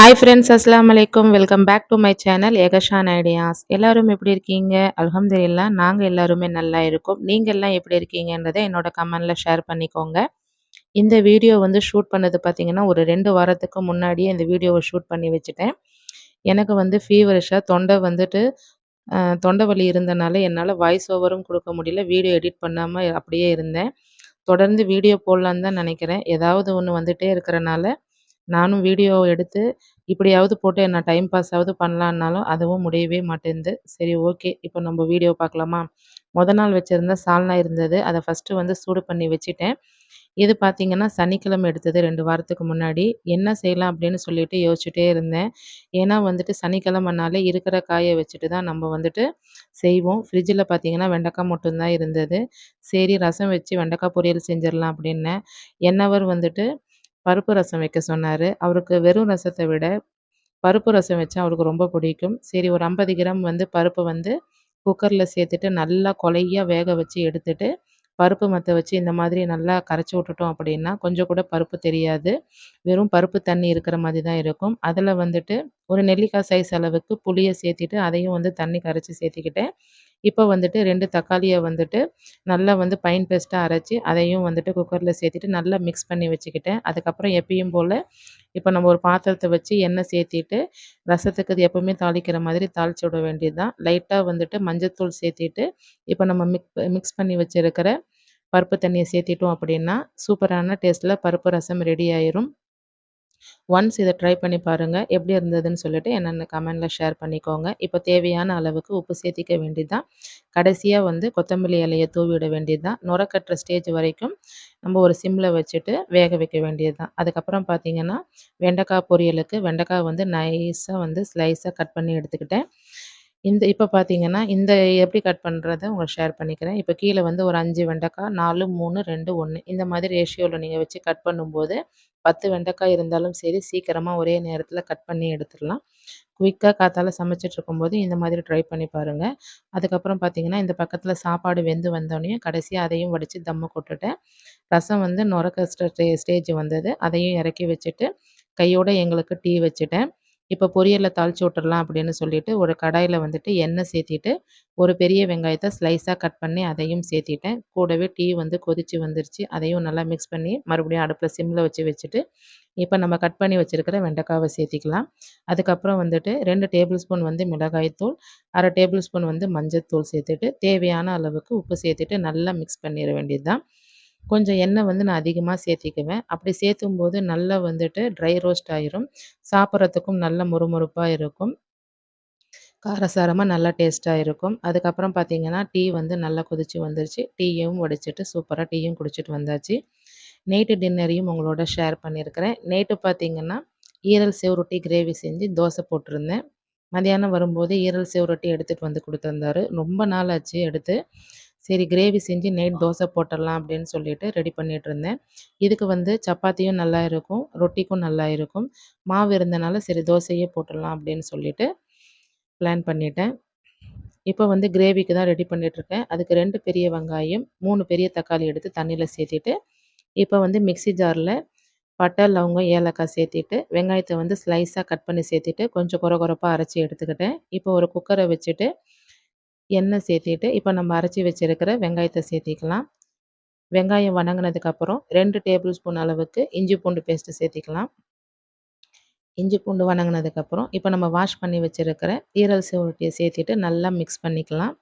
Hi friends அஸ்லாம் வலைக்கம் welcome back to my channel ஏகஷான் ideas எல்லாரும் எப்படி இருக்கீங்க? அல்ஹம்துலில்லா நாங்கள் எல்லாருமே நல்லா இருக்கோம். நீங்கள் எல்லாம் எப்படி இருக்கீங்கன்றதை என்னோட கமெண்டில் ஷேர் பண்ணிக்கோங்க. இந்த வீடியோ வந்து ஷூட் பண்ணது பார்த்தீங்கன்னா ஒரு ரெண்டு வாரத்துக்கு முன்னாடியே இந்த வீடியோவை ஷூட் பண்ணி வச்சுட்டேன். எனக்கு வந்து ஃபீவரிஷாக தொண்டை வந்துட்டு தொண்டை வலி இருந்தனால என்னால் வாய்ஸ் ஓவரும் கொடுக்க முடியல. வீடியோ எடிட் பண்ணாமல் அப்படியே இருந்தேன். தொடர்ந்து வீடியோ போடலான்னு தான் நினைக்கிறேன். ஏதாவது ஒன்று வந்துகிட்டே இருக்கிறனால நானும் வீடியோ எடுத்து இப்படியாவது போட்டு நான் டைம் பாஸாவது பண்ணலான்னாலும் அதுவும் முடியவே மாட்டேன்து சரி ஓகே இப்போ நம்ம வீடியோ பார்க்கலாமா? முத நாள் வச்சுருந்த சால்னா இருந்தது. அதை ஃபஸ்ட்டு வந்து சூடு பண்ணி வச்சுட்டேன். இது பார்த்திங்கன்னா சனிக்கிழமை எடுத்தது ரெண்டு வாரத்துக்கு முன்னாடி. என்ன செய்யலாம் அப்படின்னு சொல்லிட்டு யோசிச்சுட்டே இருந்தேன். ஏன்னா வந்துட்டு சனிக்கிழமைனாலே இருக்கிற காயை வச்சுட்டு தான் நம்ம வந்துட்டு செய்வோம். ஃப்ரிட்ஜில் பார்த்திங்கன்னா வெண்டைக்காய் மட்டும்தான் இருந்தது. சரி ரசம் வச்சு வெண்டைக்காய் பொரியல் செஞ்சிடலாம் அப்படின்னேன். என்னவர் வந்துட்டு பருப்பு ரசம் வைக்க சொன்னார். அவருக்கு வெறும் ரசத்தை விட பருப்பு ரசம் வச்சா அவருக்கு ரொம்ப பிடிக்கும். சரி ஒரு ஐம்பது கிராம் வந்து பருப்பு வந்து குக்கரில் சேர்த்துட்டு நல்லா கொலையாக வேக வச்சு எடுத்துட்டு பருப்பு மற்ற வச்சு இந்த மாதிரி நல்லா கரைச்சி விட்டுட்டோம் அப்படின்னா கொஞ்சம் கூட பருப்பு தெரியாது. வெறும் பருப்பு தண்ணி இருக்கிற மாதிரி தான் இருக்கும். அதில் வந்துட்டு ஒரு நெல்லிக்காய் சைஸ் அளவுக்கு புளியை சேர்த்திட்டு அதையும் வந்து தண்ணி கரைச்சி சேர்த்திக்கிட்டேன் இப்போ வந்துட்டு ரெண்டு தக்காளியை வந்துட்டு நல்லா வந்து பைன் பேஸ்ட்டாக அரைச்சி அதையும் வந்துட்டு குக்கரில் சேர்த்துட்டு நல்லா மிக்ஸ் பண்ணி வச்சுக்கிட்டேன். அதுக்கப்புறம் எப்பயும் போல் இப்போ நம்ம ஒரு பாத்திரத்தை வச்சு எண்ணெய் சேர்த்திட்டு ரசத்துக்கு இது எப்போவுமே தாளிக்கிற மாதிரி தாளிச்சு விட வேண்டியது தான் லைட்டாக வந்துட்டு மஞ்சத்தூள் சேர்த்திட்டு இப்போ நம்ம மிக் மிக்ஸ் பண்ணி வச்சுருக்கிற பருப்பு தண்ணியை சேர்த்திட்டோம் அப்படின்னா சூப்பரான டேஸ்ட்டில் பருப்பு ரசம் ரெடி ஆயிரும். ஒன்ஸ் இதை ட்ரை பண்ணி பாருங்கள் எப்படி இருந்ததுன்னு சொல்லிட்டு என்னென்ன கமெண்டில் ஷேர் பண்ணிக்கோங்க. இப்போ தேவையான அளவுக்கு உப்பு சேர்த்திக்க வேண்டியது தான் கடைசியாக வந்து கொத்தமல்லி இலையை தூவிட வேண்டியது தான் நுரக்கட்டுற ஸ்டேஜ் வரைக்கும் நம்ம ஒரு சிம்மில் வச்சுட்டு வேக வைக்க வேண்டியது தான் அதுக்கப்புறம் பார்த்தீங்கன்னா வெண்டைக்காய் பொரியலுக்கு வெண்டைக்காய் வந்து நைஸாக வந்து ஸ்லைஸாக கட் பண்ணி எடுத்துக்கிட்டேன். இந்த இப்போ பார்த்தீங்கன்னா இந்த எப்படி கட் பண்ணுறத உங்களுக்கு ஷேர் பண்ணிக்கிறேன். இப்போ கீழே வந்து ஒரு அஞ்சு வெண்டைக்காய் நாலு மூணு ரெண்டு ஒன்று இந்த மாதிரி ரேஷியோவில் நீங்கள் வச்சு கட் பண்ணும்போது பத்து வெண்டைக்காய் இருந்தாலும் சரி சீக்கிரமாக ஒரே நேரத்தில் கட் பண்ணி எடுத்துடலாம். குயிக்காக காத்தால சமைச்சிட்டு இருக்கும்போது இந்த மாதிரி ட்ரை பண்ணி பாருங்கள் அதுக்கப்புறம் பார்த்தீங்கன்னா இந்த பக்கத்தில் சாப்பாடு வெந்து வந்தோடனே கடைசியாக அதையும் வடித்து தம்மு கொட்டுட்டேன். ரசம் வந்து நுரக்க ஸ்டே ஸ்டேஜ் வந்தது. அதையும் இறக்கி வச்சுட்டு கையோட எங்களுக்கு டீ வச்சுட்டேன். இப்போ பொரியலில் தாளிச்சு விட்டுடலாம் அப்படின்னு சொல்லிட்டு ஒரு கடாயில் வந்துட்டு எண்ணெய் சேர்த்திட்டு ஒரு பெரிய வெங்காயத்தை ஸ்லைஸாக கட் பண்ணி அதையும் சேர்த்திட்டேன். கூடவே டீ வந்து கொதிச்சு வந்துருச்சு. அதையும் நல்லா மிக்ஸ் பண்ணி மறுபடியும் அடுப்பில் சிம்மில் வச்சு வச்சுட்டு இப்போ நம்ம கட் பண்ணி வச்சுருக்கிற வெண்டைக்காவை சேர்த்திக்கலாம். அதுக்கப்புறம் வந்துட்டு ரெண்டு டேபிள் ஸ்பூன் வந்து மிளகாய்த்தூள் அரை டேபிள் ஸ்பூன் வந்து மஞ்சத்தூள் சேர்த்துட்டு தேவையான அளவுக்கு உப்பு சேர்த்துட்டு நல்லா மிக்ஸ் பண்ணிட வேண்டியது தான் கொஞ்சம் எண்ணெய் வந்து நான் அதிகமாக சேர்த்திக்குவேன். அப்படி சேர்த்தும் போது நல்லா வந்துட்டு ட்ரை ரோஸ்ட் ஆயிரும். சாப்பிட்றதுக்கும் நல்ல முறுமுறுப்பாக இருக்கும். காரசாரமாக நல்லா டேஸ்ட்டாக இருக்கும். அதுக்கப்புறம் பார்த்தீங்கன்னா டீ வந்து நல்லா கொதிச்சு வந்துருச்சு. டீயும் உடைச்சிட்டு சூப்பராக டீயும் குடிச்சிட்டு வந்தாச்சு. நைட்டு டின்னரையும் உங்களோட ஷேர் பண்ணியிருக்கிறேன். நைட்டு பார்த்தீங்கன்னா ஈரல் செவரொட்டி கிரேவி செஞ்சு தோசை போட்டிருந்தேன். மதியானம் வரும்போது ஈரல் செவரொட்டி எடுத்துகிட்டு வந்து கொடுத்துருந்தாரு. ரொம்ப நாள் ஆச்சு எடுத்து. சரி கிரேவி செஞ்சு நைட் தோசை போட்டுடலாம் அப்படின்னு சொல்லிட்டு ரெடி பண்ணிட்டு இருந்தேன். இதுக்கு வந்து சப்பாத்தியும் நல்லா இருக்கும் ரொட்டிக்கும் நல்லா இருக்கும். மாவு இருந்தனால சரி தோசையே போட்டுடலாம் அப்படின்னு சொல்லிட்டு பிளான் பண்ணிட்டேன். இப்போ வந்து கிரேவிக்கு தான் ரெடி பண்ணிகிட்ருக்கேன் அதுக்கு ரெண்டு பெரிய வெங்காயம் மூணு பெரிய தக்காளி எடுத்து தண்ணியில் சேர்த்திட்டு இப்போ வந்து மிக்ஸி ஜாரில் பட்டை லவங்கம் ஏலக்காய் சேர்த்திட்டு வெங்காயத்தை வந்து ஸ்லைஸாக கட் பண்ணி சேர்த்திட்டு கொஞ்சம் குறை குறைப்பாக அரைச்சி எடுத்துக்கிட்டேன். இப்போ ஒரு குக்கரை வச்சுட்டு எண்ணெய் சேர்த்திட்டு இப்போ நம்ம அரைச்சி வச்சுருக்கிற வெங்காயத்தை சேர்த்திக்கலாம். வெங்காயம் வணங்கினதுக்கப்புறம் ரெண்டு டேபிள் ஸ்பூன் அளவுக்கு இஞ்சி பூண்டு பேஸ்ட்டு சேர்த்திக்கலாம். இஞ்சி பூண்டு வணங்கினதுக்கப்புறம் இப்போ நம்ம வாஷ் பண்ணி வச்சுருக்கிற ஈரல் சிவரொட்டியை சேர்த்திட்டு நல்லா மிக்ஸ் பண்ணிக்கலாம்.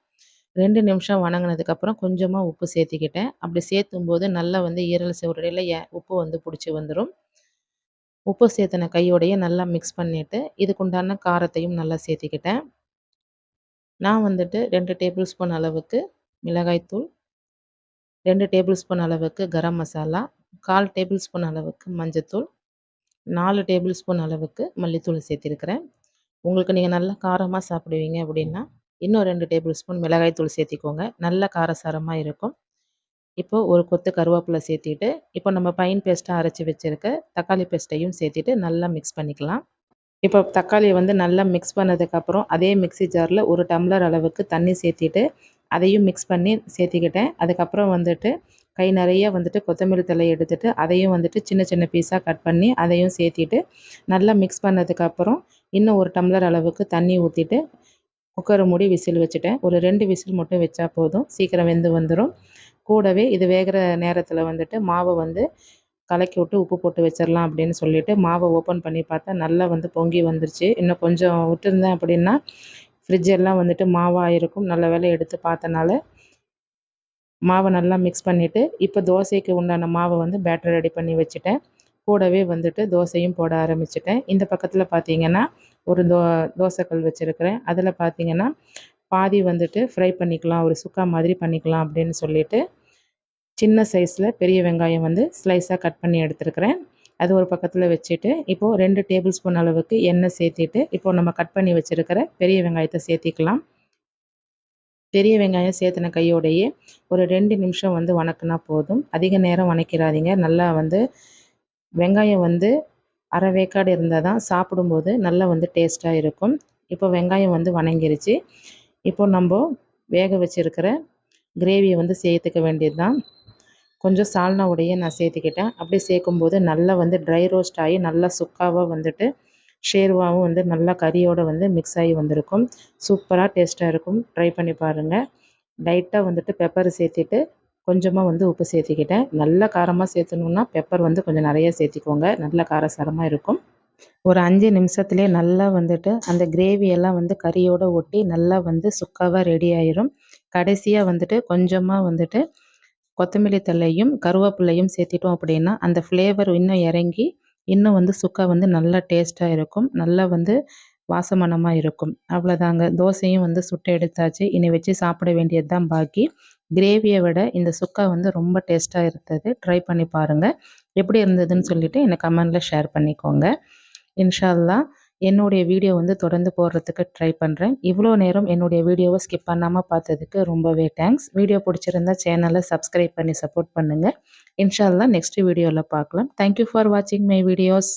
ரெண்டு நிமிஷம் வணங்கினதுக்கப்புறம் கொஞ்சமாக உப்பு சேர்த்திக்கிட்டேன். அப்படி சேர்த்தும்போது நல்லா வந்து ஈரல் சிவரொட்டியில் ஏ உப்பு வந்து பிடிச்சி வந்துடும் உப்பு சேர்த்துன கையோடையே நல்லா மிக்ஸ் பண்ணிவிட்டு இதுக்குண்டான காரத்தையும் நல்லா சேர்த்திக்கிட்டேன். நான் வந்துட்டு ரெண்டு டேபிள் ஸ்பூன் அளவுக்கு மிளகாய்த்தூள் ரெண்டு டேபிள் ஸ்பூன் அளவுக்கு கரம் மசாலா கால் டேபிள் ஸ்பூன் அளவுக்கு மஞ்சத்தூள் நாலு டேபிள் ஸ்பூன் அளவுக்கு மல்லித்தூள் சேர்த்திருக்கிறேன். உங்களுக்கு நீங்கள் நல்லா காரமாக சாப்பிடுவீங்க அப்படின்னா இன்னும் ரெண்டு டேபிள் ஸ்பூன் மிளகாய்த்தூள் சேர்த்திக்கோங்க. நல்ல காரசாரமாக இருக்கும். இப்போ ஒரு கொத்து கருவேப்பிலை சேர்த்திட்டு இப்போ நம்ம பைன் பேஸ்ட்டாக அரைச்சி வச்சுருக்க தக்காளி பேஸ்ட்டையும் சேர்த்திட்டு நல்லா மிக்ஸ் பண்ணிக்கலாம். இப்போ தக்காளியை வந்து நல்லா மிக்ஸ் பண்ணதுக்கப்புறம் அதே மிக்ஸி ஜாரில் ஒரு டம்ளர் அளவுக்கு தண்ணி சேர்த்திட்டு அதையும் மிக்ஸ் பண்ணி சேர்த்திக்கிட்டேன். அதுக்கப்புறம் வந்துட்டு கை நிறைய வந்துட்டு கொத்தமல்லி தழை எடுத்துட்டு அதையும் வந்துட்டு சின்ன சின்ன பீஸாக கட் பண்ணி அதையும் சேர்த்திட்டு நல்லா மிக்ஸ் பண்ணதுக்கப்புறம் இன்னும் ஒரு டம்ளர் அளவுக்கு தண்ணி ஊற்றிட்டு குக்கரை மூடி விசில் வச்சுட்டேன். ஒரு ரெண்டு விசில் மட்டும் வச்சா போதும். சீக்கிரம் வெந்து வந்துடும் கூடவே இது வேகிற நேரத்தில் வந்துட்டு மாவை வந்து கலக்கி விட்டு உப்பு போட்டு வச்சிடலாம் அப்படின்னு சொல்லிட்டு மாவை ஓப்பன் பண்ணி பார்த்தா நல்லா வந்து பொங்கி வந்துருச்சு. இன்னும் கொஞ்சம் விட்டுருந்தேன் அப்படின்னா ஃப்ரிட்ஜ் எல்லாம் வந்துட்டு மாவாக இருக்கும் நல்ல வேலை எடுத்து பார்த்தனால மாவை நல்லா மிக்ஸ் பண்ணிவிட்டு இப்போ தோசைக்கு உண்டான மாவை வந்து பேட்டர் ரெடி பண்ணி வச்சுட்டேன். கூடவே வந்துட்டு தோசையும் போட ஆரம்பிச்சிட்டேன். இந்த பக்கத்தில் பார்த்தீங்கன்னா ஒரு தோ தோசைக்கல் வச்சுருக்கிறேன். அதில் பார்த்தீங்கன்னா பாதி வந்துட்டு ஃப்ரை பண்ணிக்கலாம் ஒரு சுக்கா மாதிரி பண்ணிக்கலாம் அப்படின்னு சொல்லிட்டு சின்ன சைஸில் பெரிய வெங்காயம் வந்து ஸ்லைஸாக கட் பண்ணி எடுத்துருக்கிறேன். அது ஒரு பக்கத்தில் வச்சுட்டு இப்போது ரெண்டு டேபிள் ஸ்பூன் அளவுக்கு எண்ணெய் சேர்த்திட்டு இப்போது நம்ம கட் பண்ணி வச்சுருக்கிற பெரிய வெங்காயத்தை சேர்த்திக்கலாம். பெரிய வெங்காயம் சேர்த்துன கையோடையே ஒரு ரெண்டு நிமிஷம் வந்து வணக்கினா போதும். அதிக நேரம் வணக்கிறாதீங்க. நல்லா வந்து வெங்காயம் வந்து அரை வேக்காடு இருந்தால் தான் சாப்பிடும்போது நல்லா வந்து டேஸ்ட்டாக இருக்கும். இப்போ வெங்காயம் வந்து வணங்கிருச்சு. இப்போ நம்ம வேக வச்சுருக்கிற கிரேவியை வந்து சேர்த்துக்க வேண்டியது தான் கொஞ்சம் சால்னா உடைய நான் சேர்த்துக்கிட்டேன். அப்படி சேர்க்கும்போது நல்லா வந்து ட்ரை ரோஸ்ட் ஆகி நல்லா சுக்காவாக வந்துட்டு ஷேர்வாவும் வந்து நல்லா கறியோடு வந்து மிக்ஸ் ஆகி வந்திருக்கும். சூப்பராக டேஸ்ட்டாக இருக்கும். ட்ரை பண்ணி பாருங்கள் லைட்டாக வந்துட்டு பெப்பர் சேர்த்திட்டு கொஞ்சமாக வந்து உப்பு சேர்த்துக்கிட்டேன். நல்ல காரமாக சேர்த்தணுன்னா பெப்பர் வந்து கொஞ்சம் நிறைய சேர்த்திக்கோங்க. நல்ல காரசாரமாக இருக்கும். ஒரு அஞ்சு நிமிஷத்துலேயே நல்லா வந்துட்டு அந்த கிரேவியெல்லாம் வந்து கறியோடு ஒட்டி நல்லா வந்து சுக்காவாக ரெடி ஆயிரும். கடைசியாக வந்துட்டு கொஞ்சமாக வந்துட்டு கொத்தமல்லி தழையும் கருவேப்பிலையும் சேர்த்திட்டோம் அப்படின்னா அந்த ஃப்ளேவர் இன்னும் இறங்கி இன்னும் வந்து சுக்கா வந்து நல்லா டேஸ்ட்டாக இருக்கும். நல்லா வந்து வாசமனமாக இருக்கும். அவ்வளோதாங்க தோசையும் வந்து சுட்டு எடுத்தாச்சு. இனி வச்சு சாப்பிட வேண்டியது தான் பாக்கி கிரேவியை விட இந்த சுக்கா வந்து ரொம்ப டேஸ்ட்டாக இருந்தது. ட்ரை பண்ணி பாருங்கள் எப்படி இருந்ததுன்னு சொல்லிவிட்டு என்னை கமெண்டில் ஷேர் பண்ணிக்கோங்க. இன்ஷால்லா என்னுடைய வீடியோ வந்து தொடர்ந்து போடுறதுக்கு ட்ரை பண்ணுறேன் இவ்வளோ நேரம் என்னுடைய வீடியோவை ஸ்கிப் பண்ணாமல் பார்த்ததுக்கு ரொம்பவே தேங்க்ஸ் வீடியோ பிடிச்சிருந்தா சேனலை சப்ஸ்கிரைப் பண்ணி சப்போர்ட் பண்ணுங்கள் இன்ஷால்லாம் நெக்ஸ்ட் வீடியோவில் பார்க்கலாம். தேங்க்யூ ஃபார் வாட்சிங் மை வீடியோஸ்